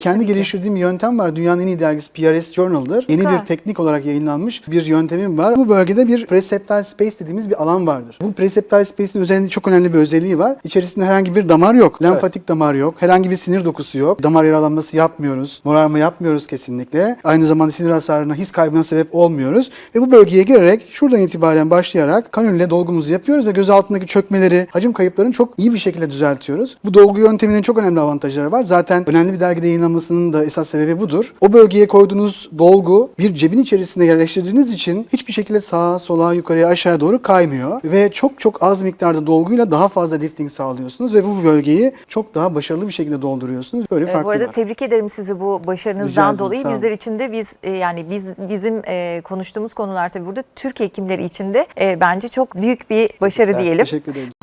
Kendi geliştirdiğim yöntem var. Dünyanın en iyi dergisi PRS Journal'dır. Yeni Süper. bir teknik olarak yayınlanmış bir yöntemim var. Bu bölgede bir preseptal space dediğimiz bir alan vardır. Bu preseptal space'in üzerinde çok önemli bir özelliği var. İçerisinde herhangi bir damar yok. Lenfatik damar yok. Herhangi bir sinir dokusu yok. Damar yaralanması yapmıyoruz. Morarma yapmıyoruz kesinlikle. Aynı zamanda sinir hasarına, his kaybına sebep olmuyoruz. Ve bu bölgeye girerek şuradan itibaren başlayarak kanülle dolgumuzu yapıyoruz ve göz altındaki çökmeleri, hacim kayıplarını çok iyi bir şekilde düzeltiyoruz. Bu dolgu yönteminin çok önemli avantajları var. Zaten önemli bir dergide yayınlanmasının da esas sebebi budur. O bölgeye koyduğunuz dolgu bir cebin içerisinde yerleştirdiğiniz için hiçbir şekilde sağa, sola, yukarıya, aşağı doğru kaymıyor. Ve çok çok az miktarda dolguyla daha fazla lifting sağlıyorsunuz ve bu bölgeyi çok daha başarılı bir şekilde dolduruyorsunuz. Böyle farklı Bu arada var. tebrik ederim sizi bu başarınızdan ederim, dolayı. Bizler için de biz e, yani biz bizim e, konuştuğumuz konular tabii burada Türk hekimleri için de e, bence çok büyük bir başarı diyelim. Teşekkür ederim.